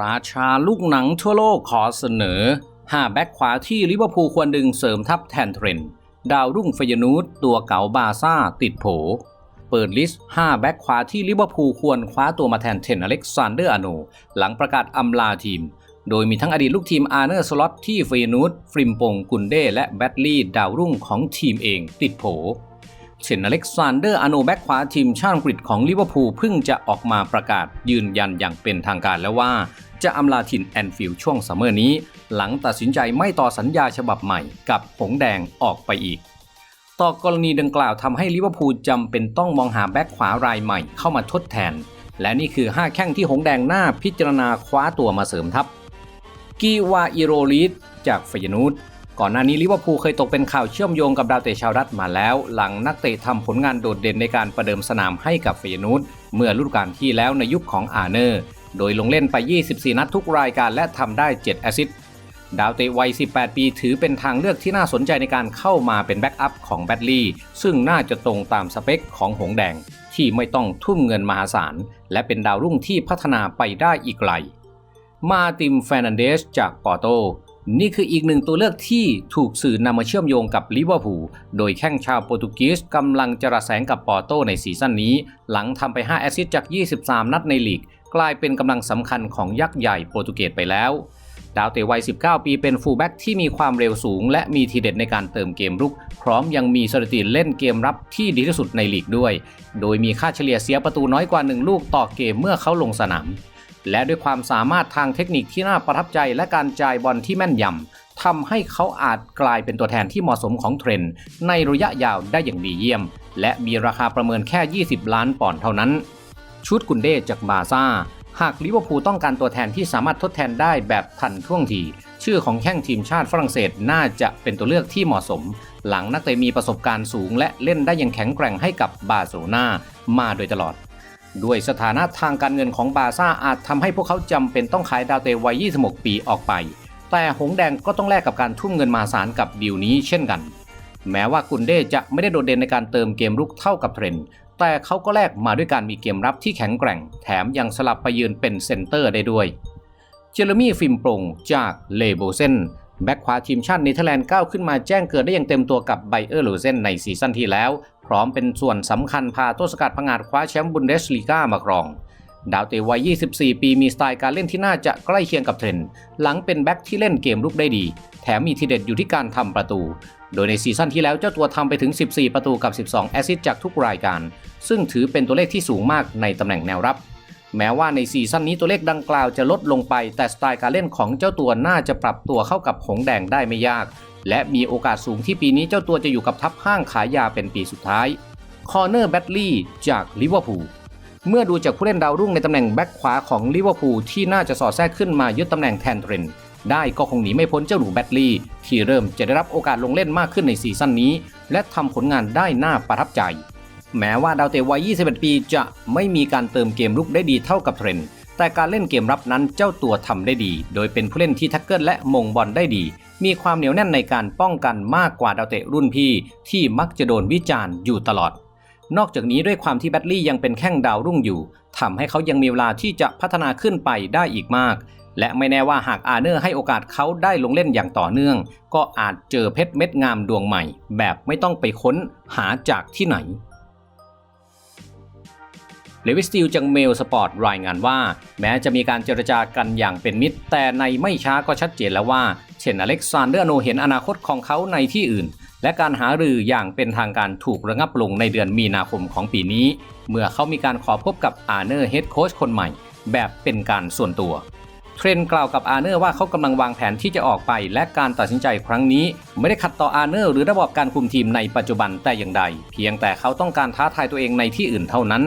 ราชาลูกหนังทั่วโลกขอเสนอ 5 แบ็คขวาที่ลิเวอร์พูลควรดึงเสริมทัพแทนเทรนด์ดาวรุ่งฟยนูตตัวเก๋าบาซ่าติดโผ เปิดลิสต์ 5 แบ็คขวาที่ลิเวอร์พูลควรคว้าตัวมาแทนเทนอเล็กซานเดอร์อาโน หลังประกาศอำลาทีม โดยมีทั้งอดีตลูกทีมอาร์เนอร์สล็อตที่ฟยนูตฟริมปงกุนเด้และแบตลีย์ดาวรุ่งของทีมเองติดโผ เช่นอเล็กซานเดอร์อโนแบ็กขวาทีมชาติอังกฤษของลิเวอร์พูลเพิ่งจะออกมาประกาศยืนยันอย่างเป็นทางการแล้วว่า จะอำลาถิ่นแอนฟิลด์ช่วงซัมเมอร์นี้ หลังตัดสินใจไม่ต่อสัญญาฉบับใหม่กับหงแดงออกไปอีก ต่อกรณีดังกล่าวทำให้ลิเวอร์พูลจำเป็นต้องมองหาแบ็กขวารายใหม่เข้ามาทดแทน และนี่คือ 5 แข้งที่หงแดงหน้าพิจารณาคว้าตัวมาเสริมทัพกีวาอิโรลิสจากฟยนูต ก่อนหน้านี้ลิเวอร์พูลเคยตกเป็นข่าวเชื่อมโยงกับดาวเตะชาวรัฐมาแล้ว หลังนักเตะทำผลงานโดดเด่นในการประเดิมสนามให้กับฟยนูตเมื่อฤดูกาลที่แล้วในยุคของอาร์เนอร์ โดยลงเล่นไป 24 นัดทุกรายการและทำได้ 7 แอสซิสต์ดาวเตะวัย 18 ปีถือเป็นทางเลือกที่น่าสนใจในการเข้ามาเป็นแบ็กอัพของแบดลีย์ซึ่งน่าจะตรงตามสเปคของหงแดง ที่ไม่ต้องทุ่มเงินมหาศาล และเป็นดาวรุ่งที่พัฒนาไปได้อีกไกล มาติมแฟรนันเดสจากปอร์โต นี่คืออีกหนึ่งตัวเลือกที่ถูกสื่อนำมาเชื่อมโยงกับลิเวอร์พูล โดยแข้งชาวโปรตุเกสกำลังจะระแสงกับปอร์โตในซีซั่นนี้ หลังทำไป 5 แอสซิสต์จาก 23 นัดในลีก กลายเป็นกำลังสำคัญของยักษ์ใหญ่โปรตุเกสไปแล้ว ดาวเตะวัย 19 ปีเป็นฟูลแบ็กที่มีความเร็วสูง และมีทีเด็ดในการเติมเกมรุก พร้อมยังมีสถิติเล่นเกมรับที่ดีที่สุดในลีกด้วย โดยมีค่าเฉลี่ยเสียประตูน้อยกว่า 1 ลูกต่อเกมเมื่อเขาลงสนาม และด้วยความสามารถทางเทคนิคที่น่าประทับใจและการจ่ายบอลที่แม่นยำทำให้เขาอาจกลายเป็นตัวแทนที่เหมาะสมของเทรนด์ในระยะยาวได้อย่างดีเยี่ยม และมีราคาประเมินแค่ 20 ล้านปอนด์เท่านั้น ชุดกุนเดจากบาซ่า หากลิเวอร์พูลต้องการตัวแทนที่สามารถทดแทนได้แบบทันท่วงทีชื่อของแข้งทีมชาติฝรั่งเศสน่าจะเป็นตัวเลือกที่เหมาะสม หลังนักเตะมีประสบการณ์สูง และเล่นได้อย่างแข็งแกร่งให้กับบาร์เซโลนามาโดยตลอด ด้วยสถานะทางการเงินของบาซ่าอาจทำให้พวกเขาจำเป็นต้องขายดาวเตวัย 26 ปีออกไป แต่หงแดงก็ต้องแลกกับการทุ่มเงินมหาศาลกับดีลนี้เช่นกัน แม้ว่ากุนเด้จะไม่ได้โดดเด่นในการเติมเกมรุกเท่ากับเทรนด์แต่เขาก็แลกมาด้วยการมีเกมรับที่แข็งแกร่ง แถมยังสลับไปยืนเป็นเซนเตอร์ได้ด้วย เจเรมี่ฟิมโปรงจากเลโบเซนแบ็กขวาทีมชาติเนเธอร์แลนด์ก้าวขึ้นมาแจ้งเกิดได้อย่างเต็มตัวกับไบเออร์โลเซนในซีซั่นที่แล้ว พร้อมเป็นส่วนสำคัญพาต้นสกัดพังอาจคว้าแชมป์บุนเดสลีกามาครอง ดาวเตะวัย 24 ปีมีสไตล์การเล่นที่น่าจะใกล้เคียงกับเทรนด์หลังเป็นแบ็กที่เล่นเกมรุกได้ดี แถมมีทีเด็ดอยู่ที่การทำประตู โดยในซีซั่นที่แล้วเจ้าตัวทำไปถึง 14 ประตูกับ 12 แอซิสจากทุกรายการ ซึ่งถือเป็นตัวเลขที่สูงมากในตำแหน่งแนวรับแม้ว่าในซีซั่นนี้ตัวเลขดังกล่าวจะลดลงไป แต่สไตล์การเล่นของเจ้าตัวน่าจะปรับตัวเข้ากับหงแดงได้ไม่ยาก และมีโอกาสสูงที่ปีนี้เจ้าตัวจะอยู่กับทัพห้างขายยาเป็นปีสุดท้าย คอร์เนอร์แบตลีย์จากลิเวอร์พูลเมื่อดูจากผู้เล่นดาวรุ่งในตำแหน่งแบ็คขวาของลิเวอร์พูลที่น่าจะสอดแทรกขึ้นมายึดตำแหน่งแทนเทรนด์ได้ก็คงหนีไม่พ้นเจ้าหนูแบตลีย์ที่เริ่มจะได้รับโอกาสลงเล่นมากขึ้นในซีซั่นนี้ และทำผลงานได้น่าประทับใจ แม้ว่าดาวเตะวัย 21 ปีจะไม่มีการเติมเกมลุกได้ดีเท่ากับเทรนด์ แต่การเล่นเกมรับนั้นเจ้าตัวทำได้ดี โดยเป็นผู้เล่นที่ท็กเกิลและมงบอลได้ดี มีความเหนียวแน่นในการป้องกันมากกว่าดาวเตะรุ่นพี่ ที่มักจะโดนวิจารณ์อยู่ตลอด นอกจากนี้ด้วยความที่แบตลี่ยังเป็นแข้งดาวรุ่งอยู่ทำให้เขายังมีเวลาที่จะพัฒนาขึ้นไปได้อีกมาก และไม่แน่ว่าหากอาเนอร์ให้โอกาสเขาได้ลงเล่นอย่างต่อเนื่อง ก็อาจเจอเพชรเม็ดงามดวงใหม่ แบบไม่ต้องไปค้นหาจากที่ไหน เลวิสติลจากเมลสปอร์ตรายงานว่า แม้จะมีการเจรจากันอย่างเป็นมิตร แต่ในไม่ช้าก็ชัดเจนแล้วว่า เช่นอเล็กซานเดอร์โนเห็นอนาคตของเขาในที่อื่น และการหารืออย่างเป็นทางการถูกระงับลงในเดือนมีนาคมของปีนี้ เมื่อเขามีการขอพบกับอาร์เนอร์เฮดโค้ชคนใหม่ แบบเป็นการส่วนตัวเทรนกล่าวกับอาร์เนอร์ว่าเขากำลังวางแผนที่จะออกไป และการตัดสินใจครั้งนี้ ไม่ได้ขัดต่ออาร์เนอร์หรือระบบการคุมทีมในปัจจุบันแต่อย่างใด เพียงแต่เขาต้องการท้าทายตัวเองในที่อื่นเท่านั้น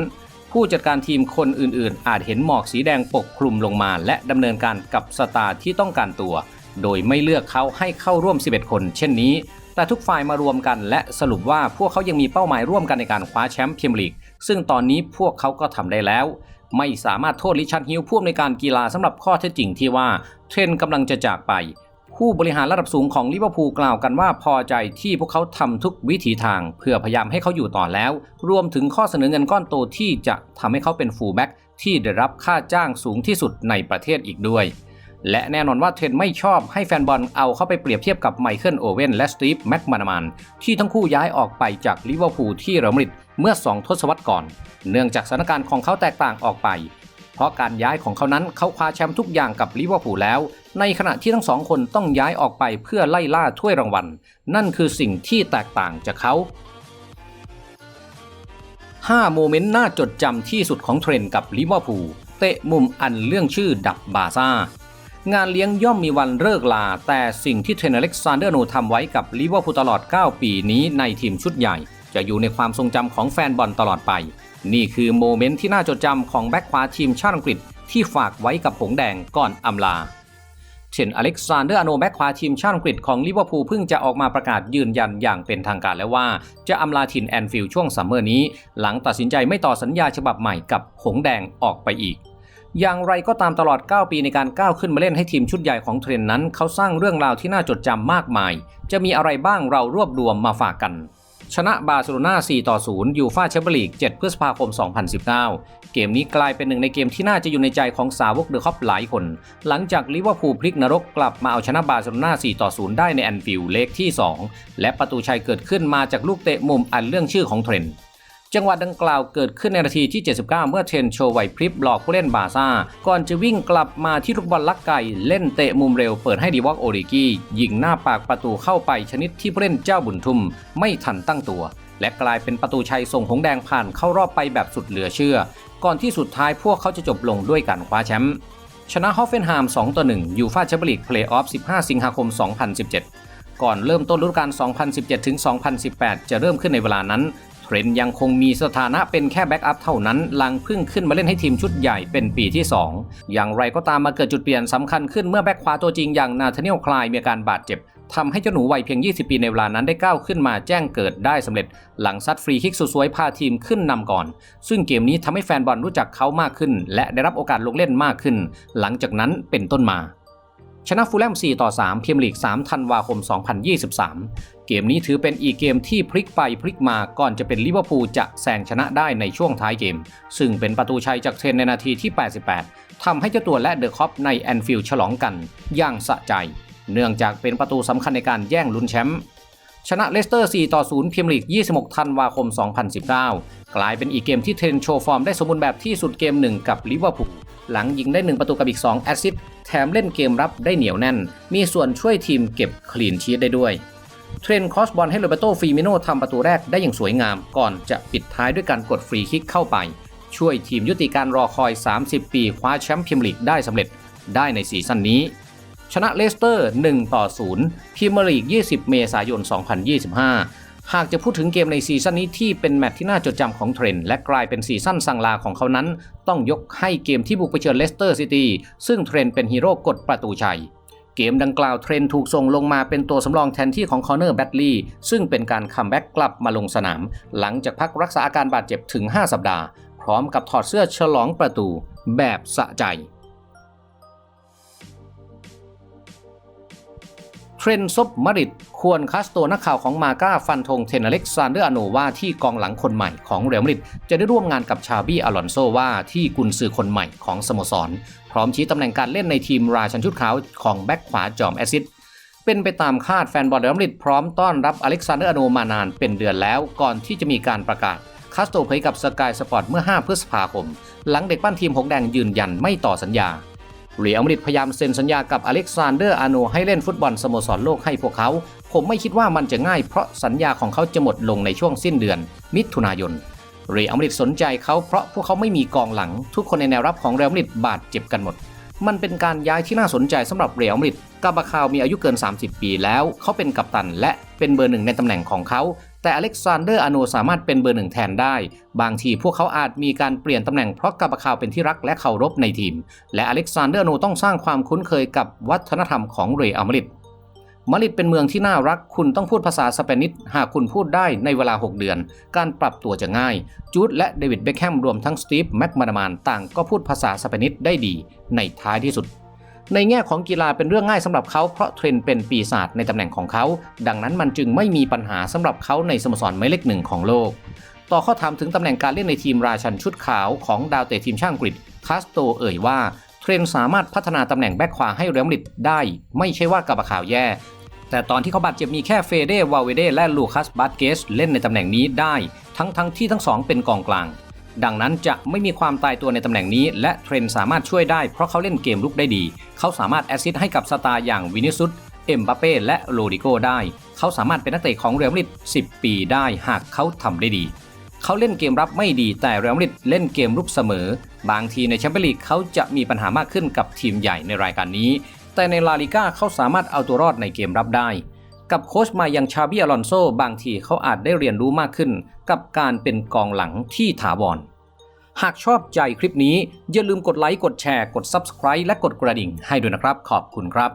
ผู้จัดการทีมคนอื่นๆ อาจเห็นหมอกสีแดงปกคลุมลงมา และดำเนินการกับสตาร์ที่ต้องการตัว โดยไม่เลือกเขาให้เข้าร่วม 11 คน เช่นนี้ แต่ทุกฝ่ายมารวมกันและสรุปว่าพวกเขายังมีเป้าหมายร่วมกันในการคว้าแชมป์พรีเมียร์ลีก ซึ่งตอนนี้พวกเขาก็ทำได้แล้ว ไม่สามารถโทษลิชันฮิลผู้อำนวยการกีฬาสำหรับข้อเท็จจริงที่ว่าเทรนกำลังจะจากไป ผู้บริหารระดับสูงของลิเวอร์พูลกล่าวกันว่าพอใจที่พวกเขาทำทุกวิถีทาง เพื่อพยายามให้เขาอยู่ต่อแล้ว รวมถึงข้อเสนอเงินก้อนโตที่จะทำให้เขาเป็นฟูลแบ็กที่ได้รับค่าจ้างสูงที่สุดในประเทศอีกด้วย และแน่นอนว่าเทรนไม่ชอบให้แฟนบอลเอาเข้าไปเปรียบเทียบกับไมเคิลโอเวนและสตีฟแม็กมานามานที่ทั้งคู่ย้ายออกไปจากลิเวอร์พูลที่เรอัลมาดริดเมื่อ 2 ทศวรรษก่อน เนื่องจากสถานการณ์ของเขาแตกต่างออกไป เพราะการย้ายของเขานั้นเขาคว้าแชมป์ทุกอย่างกับลิเวอร์พูลแล้ว ในขณะที่ทั้งสองคนต้องย้ายออกไปเพื่อไล่ล่าถ้วยรางวัล นั่นคือสิ่งที่แตกต่างจากเขา5โมเมนต์น่าจดจำที่สุดของเทรนกับลิเวอร์พูลเตะมุมอันเรื่องชื่อดับบาซ่างานเลี้ยงย่อมมีวันเลิกลา แต่สิ่งที่เทรนอเล็กซานเดอร์โนทำไว้กับลิเวอร์พูลตลอด 9 ปีนี้ในทีมชุดใหญ่ จะอยู่ในความทรงจำของแฟนบอลตลอดไป นี่คือโมเมนต์ที่น่าจดจำของแบ็คขวาทีมชาติอังกฤษที่ฝากไว้กับหงแดงก่อนอำลา เช่นอเล็กซานเดอร์อโนแบ็คขวาทีมชาติอังกฤษของลิเวอร์พูลเพิ่งจะออกมาประกาศยืนยันอย่างเป็นทางการแล้วว่า จะอำลาถิ่นแอนฟิลด์ช่วงซัมเมอร์นี้ หลังตัดสินใจไม่ต่อสัญญาฉบับใหม่กับหงแดงออกไปอีกอย่างไรก็ตามตลอด 9 ปีในการก้าวขึ้นมาเล่นให้ทีมชุดใหญ่ของเทรนนั้น เขาสร้างเรื่องราวที่น่าจดจำมากมาย จะมีอะไรบ้างเรารวบรวมมาฝากกัน ชนะบาร์เซโลนา4ต่อ0ยูฟาแชมเปี้ยนลีก 7 พฤษภาคม 2019 เกมนี้กลายเป็นหนึ่งในเกมที่น่าจะอยู่ในใจของสาวกเดอะคอปหลายคน หลังจากลิเวอร์พูลพลิกนรกกลับมาเอาชนะบาร์เซโลนา4ต่อ0ได้ในแอนฟิลด์เลกที่ 2 และประตูชัยเกิดขึ้นมาจากลูกเตะมุมอันเรื่องชื่อของเทรนด์ จังหวะดังกล่าวเกิดขึ้นในนาทีที่ 79 เมื่อเทนโชวไหวพริบหลอกผู้เล่นบาซ่า ก่อนจะวิ่งกลับมาที่ลูกบอลลักไก่เล่นเตะมุมเร็วเปิดให้ดีวอกโอริกี้ยิงหน้าปากประตูเข้าไปชนิดที่ผู้เล่นเจ้าบุญทุ่มไม่ทันตั้งตัว และกลายเป็นประตูชัยส่งหงแดงผ่านเข้ารอบไปแบบสุดเหลือเชื่อ ก่อนที่สุดท้ายพวกเขาจะจบลงด้วยการคว้าแชมป์ชนะฮอฟเฟนไฮม์2ต่อ1ยูฟาแชมเปี้ยนลีกเพลย์ออฟ 15 สิงหาคม 2017 ก่อนเริ่มต้นฤดูกาล 2017-2018 จะเริ่มขึ้นในเวลานั้น เทรนด์ยังคงมีสถานะเป็นแค่แบ็กอัพเท่านั้นหลังพิ่งขึ้นมาเล่นให้ทีมชุดใหญ่เป็นปีที่ 2 อย่างไรก็ตามมาเกิดจุดเปลี่ยนสำคัญขึ้นเมื่อแบ็กขวาตัวจริงอย่างนาธาเนียลคลายมีอาการบาดเจ็บทำให้เจ้าหนูวัยเพียง 20 ปีในเวลานั้นได้ก้าวขึ้นมาแจ้งเกิดได้สำเร็จ หลังซัดฟรีคิกสวยๆพาทีมขึ้นนำก่อน ซึ่งเกมนี้ทำให้แฟนบอลรู้จักเขามากขึ้น และได้รับโอกาสลงเล่นมากขึ้น หลังจากนั้นเป็นต้นมาชนะฟูลแลม 4 ต่อ 3 เพียมลีก 3 ธันวาคม 2023 เกมนี้ถือเป็นอีกเกมที่พลิกไปพลิกมาก่อนจะเป็นลิเวอร์พูลจะแซงชนะได้ในช่วงท้ายเกม ซึ่งเป็นประตูชัยจากเทรนในนาทีที่ 88ทำให้เจ้าตัวและเดอะคอปในแอนฟิลด์ฉลองกัน อย่างสะใจ เนื่องจากเป็นประตูสำคัญในการแย่งลุ้นแชมป์ชนะเลสเตอร์ 4 ต่อ 0 เพียมลีก 26 ธันวาคม 2019 กลายเป็นอีกเกมที่เทรนโชว์ฟอร์มได้สมบูรณ์แบบที่สุดเกมหนึ่งกับลิเวอร์พูลหลังยิงได้ 1 ประตูกับอีก 2 แอสซิสต์แถมเล่นเกมรับได้เหนียวแน่น มีส่วนช่วยทีมเก็บคลีนชีตได้ด้วย เทรนคอสบอลให้โรเบโตฟรีมิโนทำประตูแรกได้อย่างสวยงาม ก่อนจะปิดท้ายด้วยการกดฟรีคิกเข้าไป ช่วยทีมยุติการรอคอย 30 ปีคว้าแชมป์พรีเมียร์ลีกได้สำเร็จได้ในซีซั่นนี้ ชนะเลสเตอร์ 1 ต่อ 0พรีเมียร์ลีก 20 เมษายน 2025 หากจะพูดถึงเกมในซีซั่นนี้ที่เป็นแมตช์ที่น่าจดจำของเทรนและกลายเป็นซีซั่นสังลาของเขานั้น ต้องยกให้เกมที่บุกไปเชิญเลสเตอร์ซิตี้ซึ่งเทรนเป็นฮีโร่กดประตูชัย เกมดังกล่าวเทรนถูกส่งลงมาเป็นตัวสำรองแทนที่ของคอนเนอร์แบดลีย์ซึ่งเป็นการคัมแบ็กกลับมาลงสนาม หลังจากพักรักษาอาการบาดเจ็บถึง 5 สัปดาห์ พร้อมกับถอดเสื้อฉลองประตูแบบสะใจ เทรนซบมาริดควรคัสตัวนักข่าวของมาก้าฟันธงเทนอเล็กซานเดอร์อโนว่าที่กองหลังคนใหม่ของเรอัลมาดริดจะได้ร่วมงานกับชาบี้อลอนโซว่าที่กุนซือคนใหม่ของสโมสร พร้อมชี้ตำแหน่งการเล่นในทีมราชันชุดขาวของแบ็กขวาจอมแอซิดเป็นไปตามคาดแฟนบอลเรอัลมาดริดพร้อมต้อนรับอเล็กซานเดอร์อโนมานานเป็นเดือนแล้วก่อนที่จะมีการประกาศคัสโตเผยกับสกายสปอร์ตเมื่อ 5 พฤษภาคม หลังเด็กปั้นทีมหงแดงยืนยันไม่ต่อสัญญา เรียลมาดริดพยายามเซ็นสัญญากับอเล็กซานเดอร์อาโนให้เล่นฟุตบอลสโมสรโลกให้พวกเขา ผมไม่คิดว่ามันจะง่ายเพราะสัญญาของเขาจะหมดลงในช่วงสิ้นเดือน มิถุนายน เรียลมาดริดสนใจเขาเพราะพวกเขาไม่มีกองหลัง ทุกคนในแนวรับของเรียลมาดริดบาดเจ็บกันหมด มันเป็นการย้ายที่น่าสนใจสำหรับเรียลมาดริดกาบาคาวมีอายุเกิน 30 ปีแล้ว เขาเป็นกัปตันและเป็นเบอร์หนึ่งในตำแหน่งของเขา แต่อเล็กซานเดอร์อโนสามารถเป็นเบอร์หนึ่งแทนได้ บางทีพวกเขาอาจมีการเปลี่ยนตำแหน่งเพราะกาบาคาวเป็นที่รักและเคารพในทีม และอเล็กซานเดอร์อโนต้องสร้างความคุ้นเคยกับวัฒนธรรมของเรอัลมาดริดมาดริดเป็นเมืองที่น่ารัก คุณต้องพูดภาษาสเปนิชหากคุณพูดได้ในเวลา 6 เดือน การปรับตัวจะง่าย จูดและเดวิดเบคแฮมรวมทั้งสตีฟแม็กมานามานต่างก็พูดภาษาสเปนิชได้ดีในท้ายที่สุด ในแง่ของกีฬาเป็นเรื่องง่ายสำหรับเขาเพราะเทรนเป็นปีศาจในตำแหน่งของเขา ดังนั้นมันจึงไม่มีปัญหาสำหรับเขาในสโมสรหมายเลขหนึ่งของโลก ต่อข้อถามถึงตำแหน่งการเล่นในทีมราชันชุดขาวของดาวเตะทีมชาติอังกฤษคาสโตเอ่ยว่าเทรนสามารถพัฒนาตำแหน่งแบ็คขวาให้เรอัลมาดริดได้ ไม่ใช่ว่ากับข่าวแย่ แต่ตอนที่เขาบาดเจ็บมีแค่เฟเด วาเวเด และลูคัส บาสเกส เล่นในตำแหน่งนี้ได้ ทั้งทั้งที่ทั้งสองเป็นกองกลาง ดังนั้นจะไม่มีความตายตัวในตำแหน่งนี้ และเทรนสามารถช่วยได้เพราะเขาเล่นเกมลุกได้ดี เขาสามารถแอสซิสต์ให้กับสตาร์อย่างวินิซุสเอ็มบัปเป้และโรดิโกได้ เขาสามารถเป็นนักเตะของเรอัลมาดริด10 ปีได้หากเขาทำได้ดี เขาเล่นเกมรับไม่ดีแต่เรอัลมาดริดเล่นเกมรุกเสมอ บางทีในแชมเปี้ยนลีกเขาจะมีปัญหามากขึ้นกับทีมใหญ่ในรายการนี้ แต่ในลาลิก้าเขาสามารถเอาตัวรอดในเกมรับได้ กับโค้ชมายังชาบิอลอนโซบางทีเขาอาจได้เรียนรู้มากขึ้น กับการเป็นกองหลังที่ถาวร หากชอบใจคลิปนี้อย่าลืมกดไลค์กดแชร์กด Subscribe และกดกระดิ่งให้ด้วยนะครับ ขอบคุณครับ